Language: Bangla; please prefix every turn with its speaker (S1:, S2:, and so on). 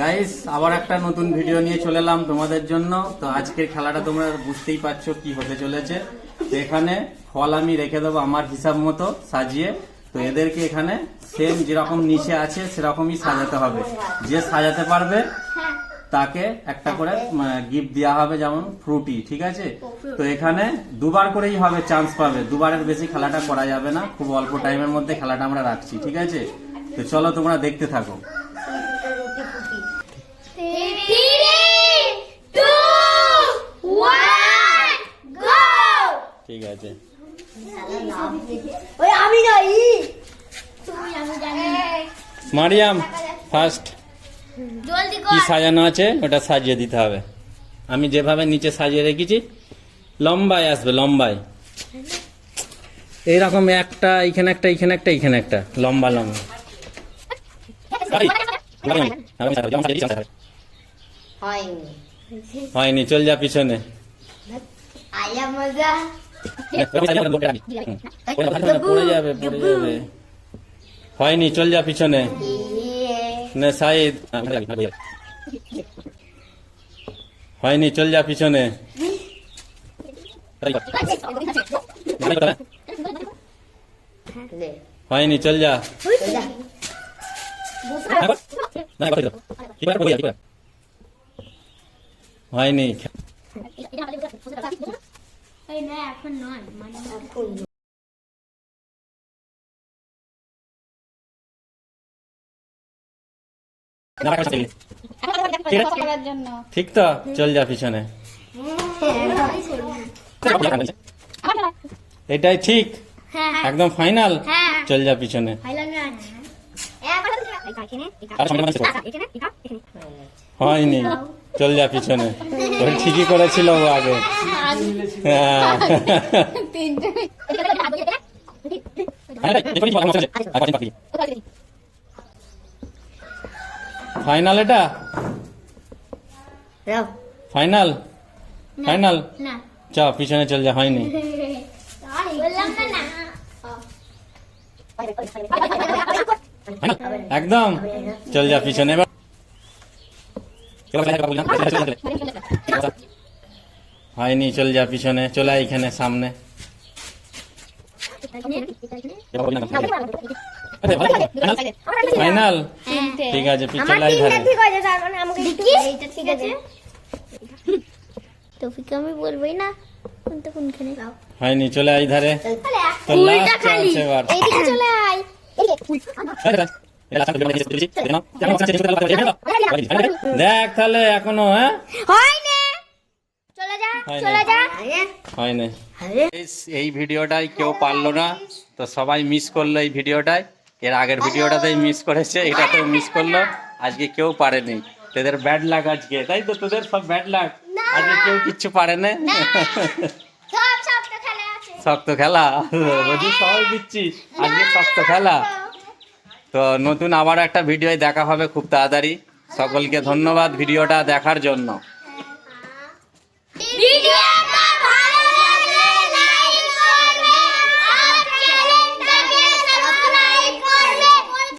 S1: গাইস আবার একটা নতুন ভিডিও নিয়ে চলে এলাম তোমাদের জন্য। তো আজকের খেলাটা তোমরা বুঝতেই পারছ কি হতে চলেছে। তো এখানে ফল আমি রেখে দেবো আমার হিসাব মতো সাজিয়ে। তো এদেরকে এখানে সেম যেরকম নিচে আছে, সেরকমই সাজাতে হবে। যে সাজাতে পারবে, তাকে একটা করে গিফট দেওয়া হবে যেমন ফ্রুটি ঠিক আছে? তো এখানে দুবার করেই হবে চান্স পাবে। দুবারের বেশি খেলাটা করা যাবে না। খুব অল্প টাইমের মধ্যে খেলাটা আমরা রাখছি, ঠিক আছে? তো চলো তোমরা দেখতে থাকো। ঠিক আছে।
S2: ওই আমি নই। তুমি আমি জানি
S1: মারিয়াম ফার্স্ট
S2: জলদি
S1: কি সাজানো আছে ওটা সাজিয়ে দিতে হবে। আমি যেভাবে নিচে সাজিয়ে রেখেছি লম্বায় আসবে লম্বায়। এইরকম একটা এখানে একটা এখানে একটা এখানে একটা লম্বা লম্বা।
S2: হয়নি।
S1: হয়নি চল যা পিছনে।
S2: আয়া মজা।
S1: পড়ে হয়নি, চল যা পিছনে। না, সাইদ। হয়নি, চল যা পিছনে। হয়নি, চল যা। হয়নি।
S2: এই না এখন নয় মানে
S1: ঠিক তো চল যা পিছনে। এটাই ঠিক।
S2: হ্যাঁ।
S1: একদম ফাইনাল।
S2: হ্যাঁ।
S1: চল যা পিছনে। হয়নি। চল যা পিছনে। ওই ঠিকই করেছিল ও আগে। হ্যাঁ। ফাইনাল এটা? ফাইনাল? ফাইনাল? চ পিছনে চল যা হয়নি। একদম। চল যা পিছনে এবার। হয়নি চল যা পিছনে। চলে আয় এখানে সামনে। ফাইনাল। ঠিক আছে পিছনে ধারে।
S2: ঠিক আছে। টপিক আমি বলবোই না। কোনখানে?
S1: হয়নি চলে আয় ধারে। তো লাস্ট
S2: খালি।
S1: এবার।
S2: চলে আয়।
S1: দেখ তাহলে এখনও হ্যাঁ?
S2: হয়নি। চলে যা
S1: হয়নি।
S2: চলে যা।
S1: হয়নি। এই ভিডিওটাই কেউ পারল না তো সবাই মিস করল এই ভিডিওটাই। এর আগের ভিডিওটাতেই মিস করেছে এটাতেও মিস করল। আজকে কেউ পারেনি। তোদের ব্যাড লাগ আজকে তাই তো? তোদের সব ব্যাড লাগ আজকে কেউ কিচ্ছু পারে না।
S2: সব সব তো খেলা আছে।
S1: শক্ত খেলা? রোজই সবাই দিচ্ছি আজকে শক্ত খেলা। তো নতুন আবার একটা ভিডিও দেখা হবে খুব তাড়াতাড়ি। সকলকে ধন্যবাদ ভিডিওটা দেখার জন্য।